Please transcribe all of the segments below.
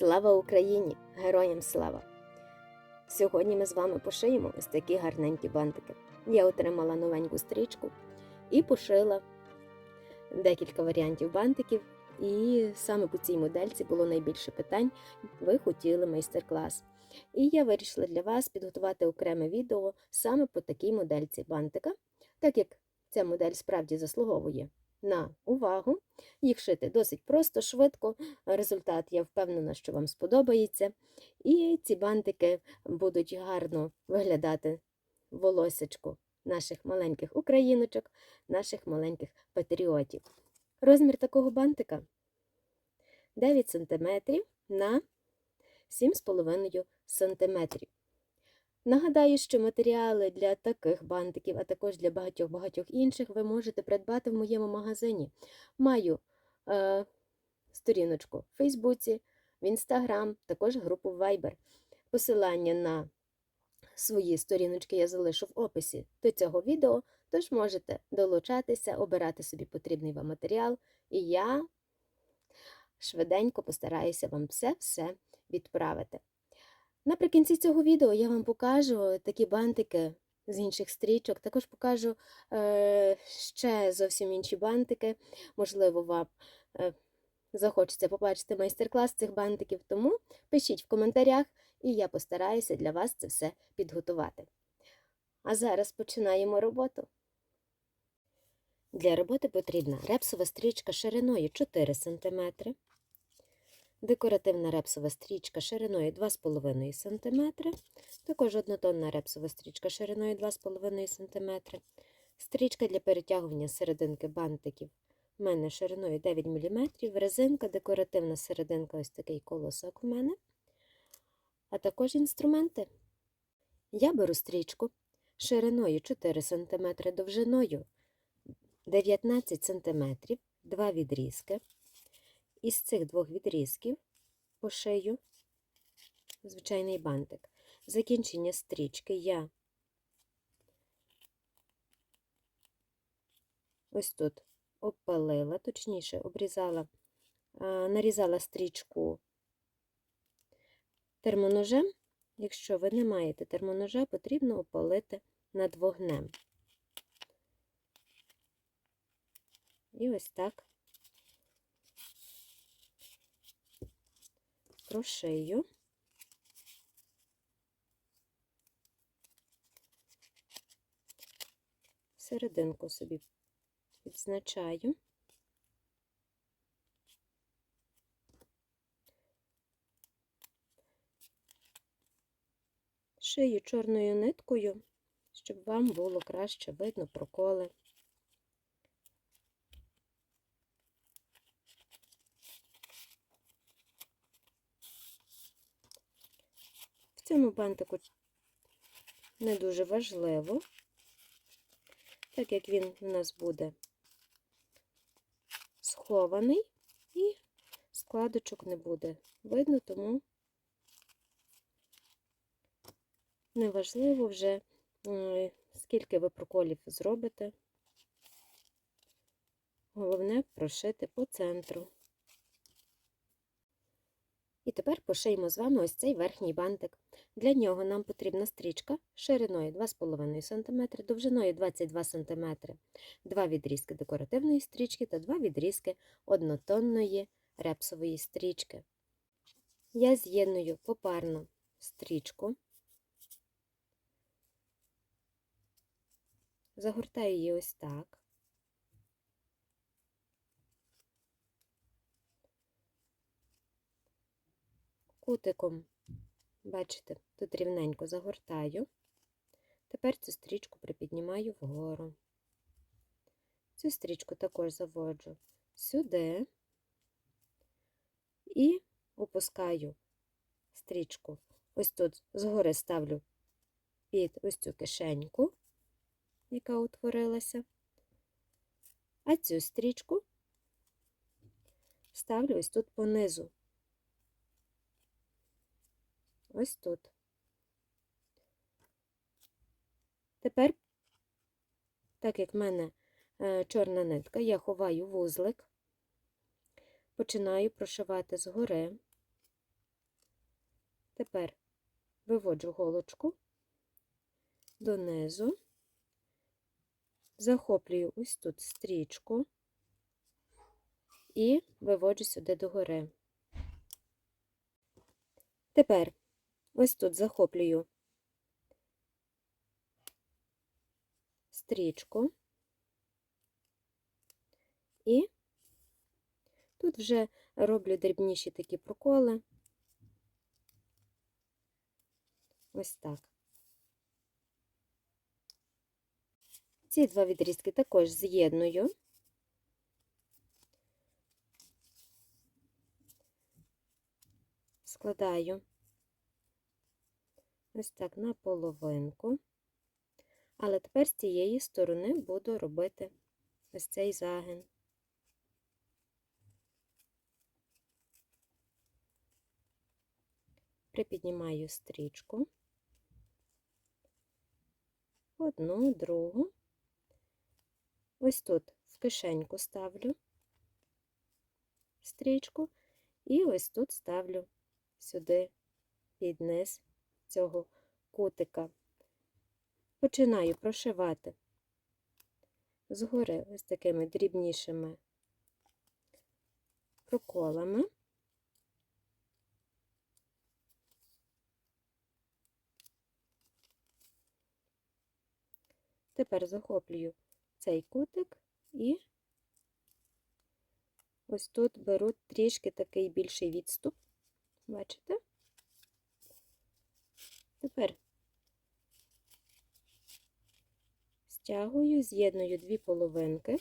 Слава Україні! Героям слава! Сьогодні ми з вами пошиємо ось такі гарненькі бантики. Я отримала новеньку стрічку і пошила декілька варіантів бантиків. І саме по цій модельці було найбільше питань. Ви хотіли майстер-клас. І я вирішила для вас підготувати окреме відео саме по такій модельці бантика, так як ця модель справді заслуговує на увагу. Їх шити досить просто, швидко. Результат, я впевнена, що вам сподобається. І ці бантики будуть гарно виглядати волосечку наших маленьких україночок, наших маленьких патріотів. Розмір такого бантика 9 см на 7,5 см. Нагадаю, що матеріали для таких бантиків, а також для багатьох-багатьох інших, ви можете придбати в моєму магазині. Маю е, сторіночку в Фейсбуці, в Інстаграм, також групу Viber. Посилання на свої сторіночки я залишу в описі до цього відео, тож можете долучатися, обирати собі потрібний вам матеріал, і я швиденько постараюся вам все-все відправити. Наприкінці цього відео я вам покажу такі бантики з інших стрічок, також покажу е, ще зовсім інші бантики. Можливо, вам е, захочеться побачити майстер-клас цих бантиків, тому пишіть в коментарях, і я постараюся для вас це все підготувати. А зараз починаємо роботу. Для роботи потрібна репсова стрічка шириною 4 см, декоративна репсова стрічка шириною 2,5 см, також однотонна репсова стрічка шириною 2,5 см, стрічка для перетягування серединки бантиків у мене шириною 9 мм, резинка, декоративна серединка, ось такий колосок у мене, а також інструменти. Я беру стрічку шириною 4 см, довжиною 19 см, два відрізки. Із цих двох відрізків пошию звичайний бантик. Закінчення стрічки я ось тут обпалила, точніше, обрізала, нарізала стрічку термоножем. Якщо ви не маєте термоножа, потрібно опалити над вогнем. І ось так прошию. Серединку собі відзначаю. Шию чорною ниткою, щоб вам було краще видно проколи. Цьому бантику не дуже важливо, так як він у нас буде схований і складочок не буде видно, тому неважливо вже, скільки ви проколів зробите. Головне прошити по центру. І тепер пошиємо з вами ось цей верхній бантик. Для нього нам потрібна стрічка шириною 2,5 см, довжиною 22 см, два відрізки декоративної стрічки та два відрізки однотонної репсової стрічки. Я з'єдную попарно стрічку, загортаю її ось так. Кутиком, бачите, тут рівненько загортаю. Тепер цю стрічку припіднімаю вгору. Цю стрічку також заводжу сюди і опускаю стрічку. Ось тут згори ставлю під ось цю кишеньку, яка утворилася, а цю стрічку ставлю ось тут понизу. Ось тут. Тепер, так як в мене е, чорна нитка, я ховаю вузлик, починаю прошивати згори Тепер виводжу голочку донизу, захоплюю ось тут стрічку і виводжу сюди догори. Тепер ось тут захоплюю стрічку і тут вже роблю дрібніші такі проколи. Ось так. Ці два відрізки також з'єдную. Складаю ось так на половинку. Але тепер з цієї сторони буду робити ось цей загин. Припіднімаю стрічку, одну, другу. Ось тут в кишеньку ставлю стрічку, і ось тут ставлю сюди під низ цього кутика. Починаю прошивати згори ось такими дрібнішими проколами. Тепер захоплюю цей кутик і ось тут беру трішки такий більший відступ. Бачите? Тепер стягую, з'єдную дві половинки.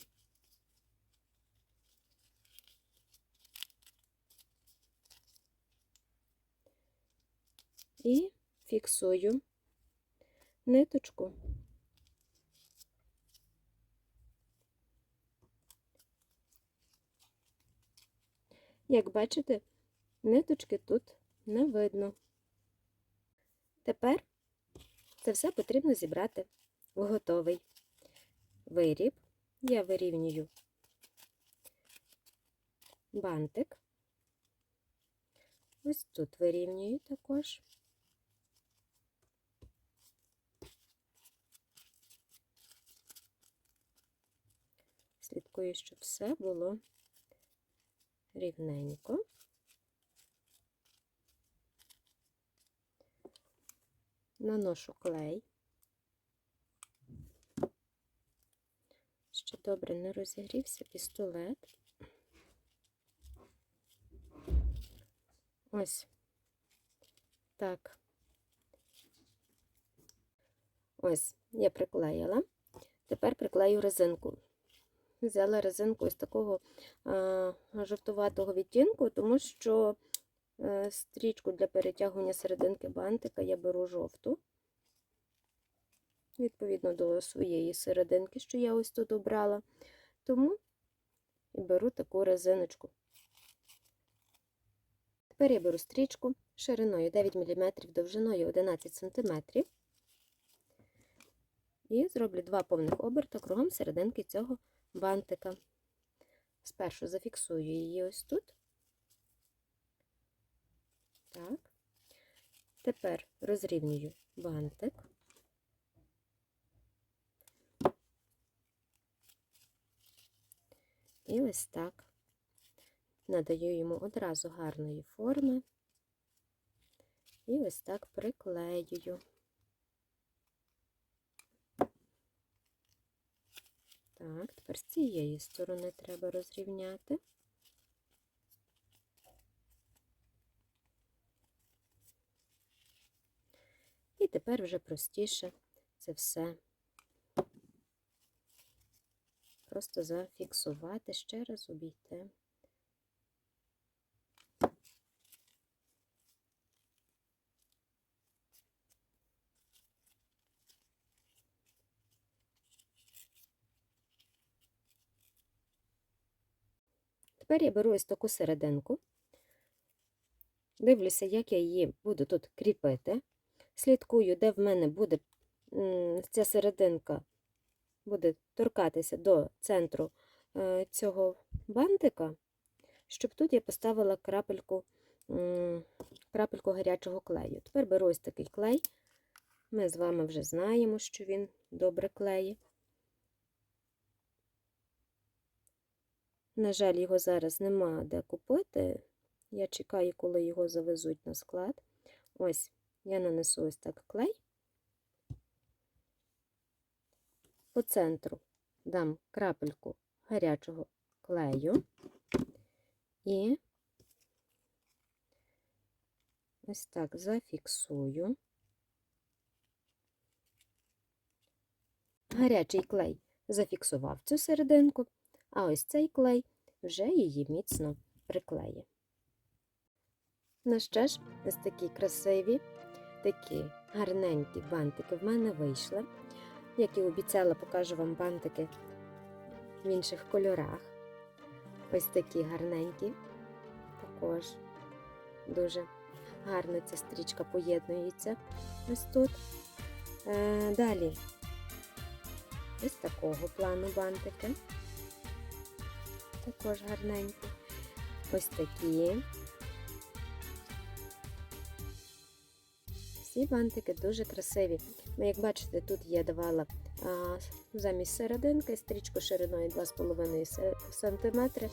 І фіксую ниточку. Як бачите, ниточки тут не видно. Тепер це все потрібно зібрати в готовий виріб. Я вирівнюю бантик. Ось тут вирівнюю також. Слідкую, щоб все було рівненько. Наношу клей. Ще добре не розігрівся пістолет. Ось так. Ось, я приклеїла. Тепер приклею резинку. Взяла резинку ось такого а, жовтуватого відтінку, тому що стрічку для перетягування серединки бантика я беру жовту, відповідно до своєї серединки, що я ось тут обрала. Тому беру таку резиночку. Тепер я беру стрічку шириною 9 мм, довжиною 11 см. І зроблю два повних оберта кругом серединки цього бантика. Спершу зафіксую її ось тут. Так. Тепер розрівнюю бантик. І ось так надаю йому одразу гарної форми. І ось так приклеюю. Так, тепер з цієї сторони треба розрівняти. І тепер вже простіше це все просто зафіксувати, ще раз обійти. Тепер я беру ось таку серединку, дивлюся, як я її буду тут кріпити. Слідкую, де в мене буде ця серединка буде торкатися до центру е, цього бантика, щоб тут я поставила крапельку крапельку гарячого клею. Тепер беру ось такий клей. Ми з вами вже знаємо, що він добре клеє. На жаль, його зараз нема де купити. Я чекаю, коли його завезуть на склад. Ось, я нанесу ось так клей. По центру дам крапельку гарячого клею і ось так зафіксую. Гарячий клей зафіксував цю серединку, а ось цей клей вже її міцно приклеє. Ну що ж, ось такі красиві, такі гарненькі бантики в мене вийшли. Як і обіцяла, покажу вам бантики в інших кольорах. Ось такі гарненькі. Також дуже гарно ця стрічка поєднується ось тут. Е, далі ось такого плану бантики. Також гарненькі. Ось такі. Всі бантики дуже красиві. Ну, як бачите, тут я давала а, замість серединки стрічку шириною 2,5 см.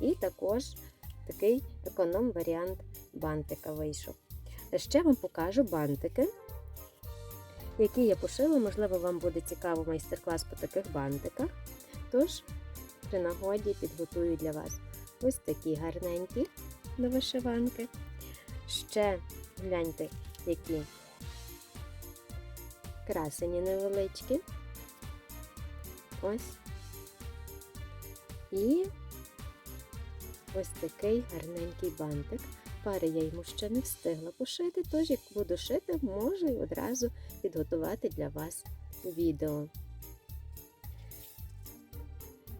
І також такий економ-варіант бантика вийшов. Ще вам покажу бантики, які я пошила. Можливо, вам буде цікаво майстер-клас по таких бантиках. Тож, при нагоді підготую для вас ось такі гарненькі до вишиванки. Ще гляньте, які красені невеличкі. Ось. І ось такий гарненький бантик. Пари я йому ще не встигла пошити, тож як буду шити, можу й одразу підготувати для вас відео.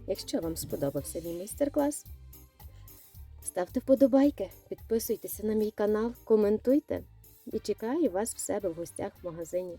Якщо вам сподобався мій майстер-клас, ставте вподобайки, підписуйтеся на мій канал, коментуйте і чекаю вас в себе в гостях в магазині.